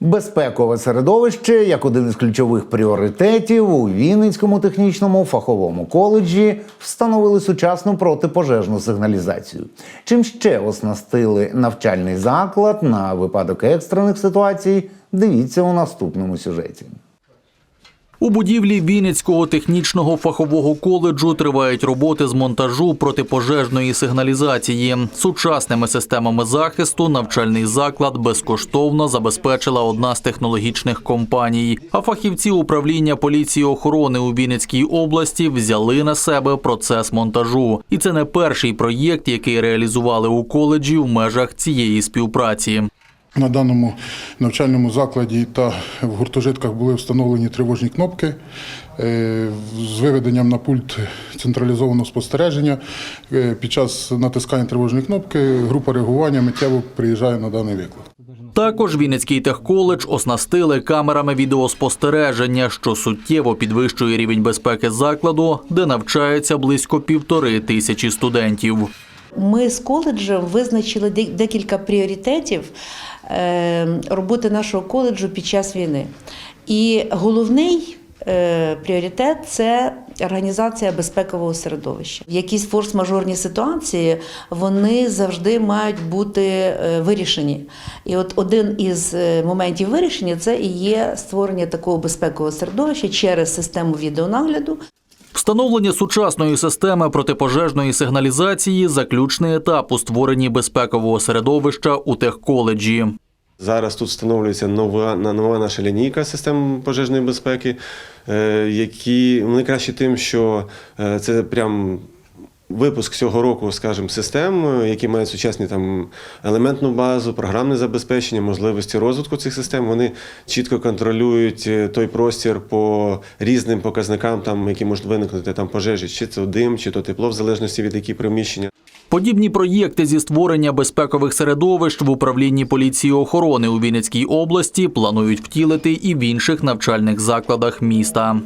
Безпекове середовище як один із ключових пріоритетів у Вінницькому технічному фаховому коледжі встановили сучасну протипожежну сигналізацію. Чим ще оснастили навчальний заклад на випадок екстрених ситуацій? Дивіться у наступному сюжеті. У будівлі Вінницького технічного фахового коледжу тривають роботи з монтажу протипожежної сигналізації. Сучасними системами захисту навчальний заклад безкоштовно забезпечила одна з технологічних компаній. А фахівці управління поліції охорони у Вінницькій області взяли на себе процес монтажу. І це не перший проєкт, який реалізували у коледжі в межах цієї співпраці. На даному навчальному закладі та в гуртожитках були встановлені тривожні кнопки е, з виведенням на пульт централізованого спостереження. Е, Під час натискання тривожної кнопки група реагування миттєво приїжджає на даний виклик. Також Вінницький техколедж оснастили камерами відеоспостереження, що суттєво підвищує рівень безпеки закладу, де навчається близько півтори тисячі студентів. Ми з коледжем визначили декілька пріоритетів е, роботи нашого коледжу під час війни. І головний е, пріоритет це організація безпекового середовища. Якісь форс-мажорні ситуації вони завжди мають бути е, вирішені. І от один із моментів вирішення це і є створення такого безпекового середовища через систему відеонагляду, Встановлення сучасної системи протипожежної сигналізації заключний етап у створенні безпекового середовища у техколеджі. Зараз тут встановлюється нова, нова наша лінійка систем пожежної безпеки, е, які вони кращі тим, що е, це прям випуск цього року, скажімо, систем, які мають сучасні там елементну базу, програмне забезпечення, можливості розвитку цих систем. Вони чітко контролюють е, той простір по різним показникам, там, які можуть виникнути там пожежі, чи це дим, чи то тепло, в залежності від які приміщення. Подібні проєкти зі створення безпекових середовищ в управлінні поліції охорони у Вінницькій області планують втілити і в інших навчальних закладах міста.